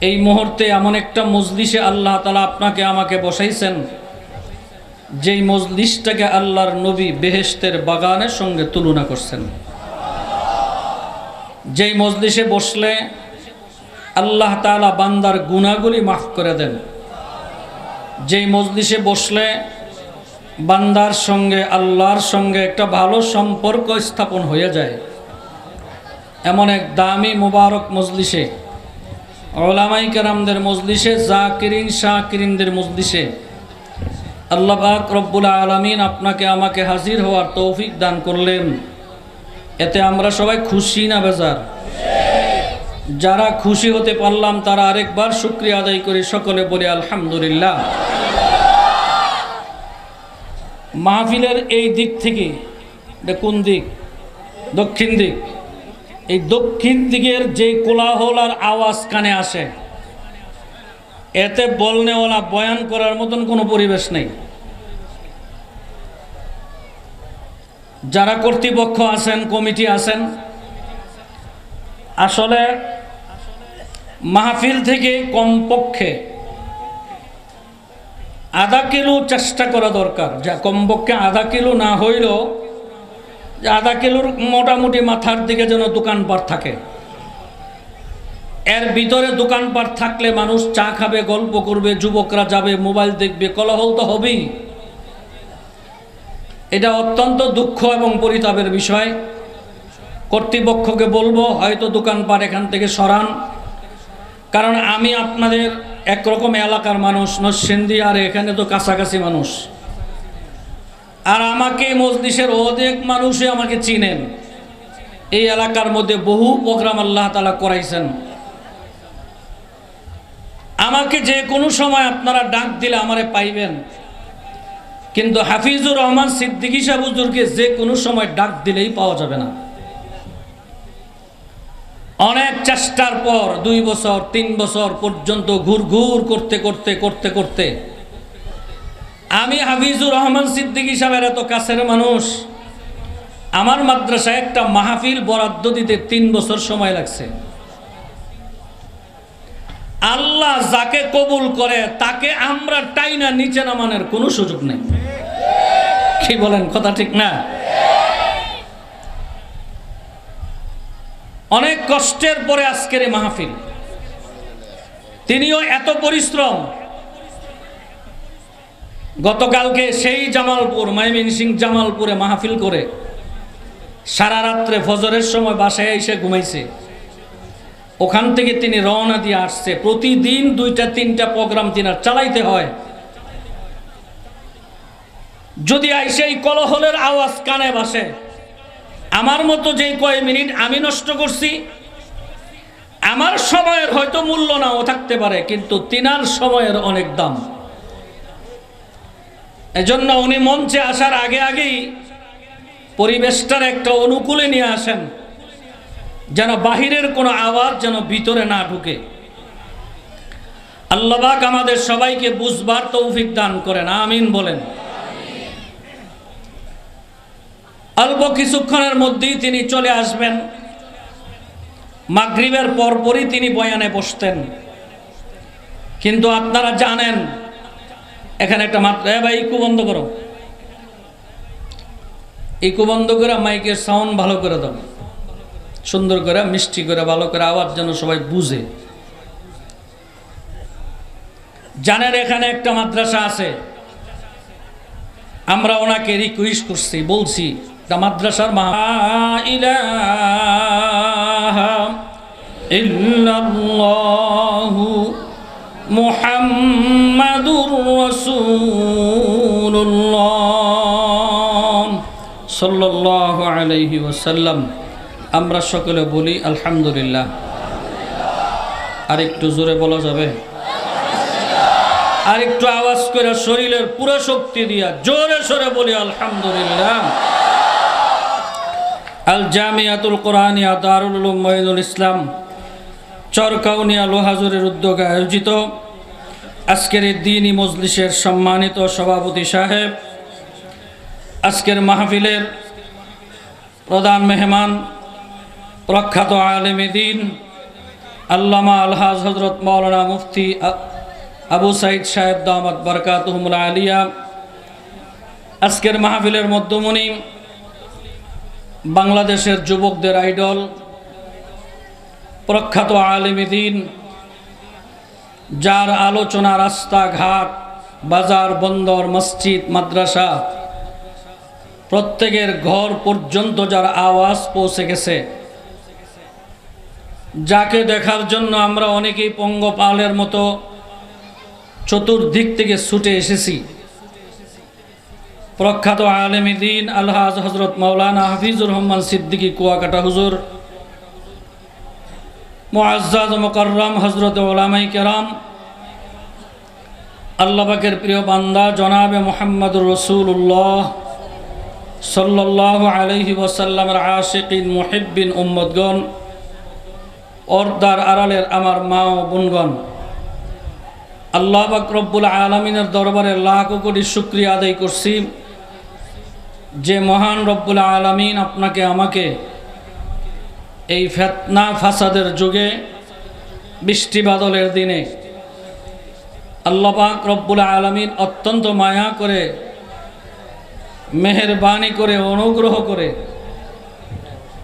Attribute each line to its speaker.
Speaker 1: এই মুহূর্তে এমন একটা মজলিসে আল্লাহ তালা আপনাকে, আমাকে বসাইছেন, যেই মজলিসটাকে আল্লাহর নবী বেহেশতের বাগানের সঙ্গে তুলনা করছেন। যেই মজলিসে বসলে আল্লাহ তালা বান্দার গুণাগুলি মাফ করে দেন। যেই মজলিসে বসলে বান্দার সঙ্গে, আল্লাহর সঙ্গে একটা ভালো সম্পর্ক স্থাপন হয়ে যায়। এমন এক দামি, মুবারক মজলিসে ওলামাই কেরামদের মজলিসে, জাকিরিন, শাকিরিনদের মজলিসে। আল্লাহ পাক রব্বুল আলমিন আপনাকে, আমাকে হাজির হওয়ার তৌফিক দান করলেন। এতে আমরা সবাই খুশি না বেজার? যারা খুশি হতে পারলাম, তারা আরেকবার শুক্রিয়া আদায় করে সকলে বলে, আলহামদুলিল্লাহ। মাহফিলের এই দিক থেকে কোন দিক? দক্ষিণ দিক? এই দক্ষিণ দিকের যে কোলাহল আর আওয়াজ কানে আসে, এতে বলনেওয়ালা বয়ান করার মতন কোনো পরিবেশ নেই। যারা কর্তৃপক্ষ আছেন, কমিটি আছেন, আসলে মাহফিল থেকে কমপক্ষে আধা কিলো চেষ্টা করা দরকার। যা কমপক্ষে আধা কিলো না হইলেও যে আধা কিলোর মোটামুটি মাথার দিকে যেন দোকানপাট থাকে। এর ভিতরে দোকানপাট থাকলে মানুষ চা খাবে, গল্প করবে, যুবকরা যাবে, মোবাইল দেখবে, কলহল তো হবেই। এটা অত্যন্ত দুঃখ এবং পরিতাপের বিষয়। কর্তৃপক্ষকে বলব, হয়তো দোকানপাট এখান থেকে সরান। কারণ আমি আপনাদের একরকম এলাকার মানুষ নরসিন্দি আর এখানে তো কাছাকাছি মানুষ। আর আমাকে মজলিসের অনেক মানুষই আমাকে চিনেন। এই এলাকার মধ্যে বহু প্রোগ্রাম আল্লাহ তালা করাইছেন। আমাকে যে কোনো সময় আপনারা ডাক দিলে আমারে পাইবেন। কিন্তু হাফিজুর রহমান সিদ্দিকী সাহ হুজুরকে যে কোনো সময় ডাক দিলেই পাওয়া যাবে না। অনেক চেষ্টার পর, দুই বছর, তিন বছর পর্যন্ত ঘুর ঘুর করতে করতে করতে করতে আমি হাফিজুর রহমান সিদ্দিকী সাহেবের এত কাছের মানুষ। আমার মাদ্রাসায় একটা মাহফিল বরাদ্দ দিতে তিন বছর সময় লাগছে। আল্লাহ যাকে কবুল করে, তাকে আমরা টাইনা নিচে নামানোর কোনো সুযোগ নেই। কি বলেন, কথা ঠিক না? অনেক কষ্টের পরে আজকের এই মাহফিল। তিনিও এত পরিশ্রম গতকালকে সেই জামালপুর মাইমিন সিং জামালপুরে মাহফিল করে সারা রাত্রে ফজরের সময় বাসায় এসে ঘুমাইছে। ওখান থেকে তিনি রওনা দিয়ে আসছে। প্রতিদিন দুইটা, তিনটা প্রোগ্রাম তিনার চালাইতে হয়। যদি আইসে এই কলহলের আওয়াজ কানে বাসে আমার মতো যেই কয় মিনিট আমি নষ্ট করছি, আমার সময়ের হয়তো মূল্য নাও থাকতে পারে, কিন্তু তিনার সময়ের অনেক দাম। এজন্য উনি মঞ্চে আসার আগে আগেই পরিবেশটার একটা অনুকূলে নিয়ে আসেন, যেন বাহিরের কোনো আওয়াজ যেন ভিতরে না ঢুকে। আল্লাহবাক আমাদের সবাইকে বুঝবার তৌফিক দান করেন, আমিন বলেন। অল্প কিছুক্ষণের মধ্যেই তিনি চলে আসবেন। মাগরিবের পরপরই তিনি বয়ানে বসতেন। কিন্তু আপনারা জানেন এখানে একটা মাত্র, এ ভাই ইকু বন্ধ করো। ইকু বন্ধ করে মাইকের সাউন্ড ভালো করে দাও। সুন্দর করে, মিষ্টি করে, ভালো করে আওয়াজ যেন সবাই বুঝে। জানেন এখানে একটা মাদ্রাসা আছে। আমরা ওনাকে রিকোয়েস্ট করছি, বলছি তা মাদ্রাসার মা ইলাহা ইল্লাল্লাহু। মুহাম্মাদুর রাসূলুল্লাহ সাল্লাল্লাহু আলাইহি ওয়াসাল্লাম। আমরা সকলে বলি আলহামদুলিল্লাহ। আর একটু জোরে বলা যাবে? আর একটু আওয়াজ করে শরীরের পুরো শক্তি দিয়া জোরে সরে বলি আলহামদুলিল্লাহ। আল জামিয়াতুল কোরআনিয়া দারুল মহিদুল ইসলাম। চরকাউনিয়া লোহাজুরের উদ্যোগে আয়োজিত আজকের এই দিনই মজলিসের সম্মানিত সভাপতি সাহেব, আজকের মাহফিলের প্রধান মেহমান, প্রখ্যাত আলেম দিন, আল্লামা আলহাজ হজরত মৌলানা মুফতি আবু সাইদ সাহেব দামাত বরকাতহমুল আলিয়া, আজকের মাহফিলের মধ্যমণি বাংলাদেশের যুবকদের আইডল প্রখ্যাত আলিমিদিন যার আলোচনা রাস্তাঘাট, বাজার, বন্দর, মসজিদ, মাদ্রাসা, প্রত্যেকের ঘর পর্যন্ত যার আওয়াজ পৌঁছে গেছে। যাকে দেখার জন্য আমরা অনেকেই পঙ্গপালের মতো চতুর্দিক থেকে ছুটে এসেছি। প্রখ্যাত আলেমী দিন, আলহাজ হজরত মৌলানা হাফিজুর রহমান সিদ্দিকী কুয়াকাটা হুজুর মুআজ্জাজ মুকররম হজরত ওলামাই কেরাম আল্লাপাকের প্রিয় বান্দা জনাবে মোহাম্মদুর রসুল্লাহ সাল্লাহ আলহি ওসাল্লামের আশিকিন মুহিব্বিন উম্মদগণ অর্দার আড়ালের আমার মা ও বোনগণ, আল্লাহ পাক রব্বুল আলমিনের দরবারে লাখ কোটি শুক্রিয়া আদায় করছি যে মহান রব্বুল আলমিন আপনাকে, আমাকে এই ফেতনা ফাসাদের যুগে, বৃষ্টি বাদলের দিনে আল্লাপাক রব্বুল আলমিন অত্যন্ত মায়া করে, মেহরবানি করে, অনুগ্রহ করে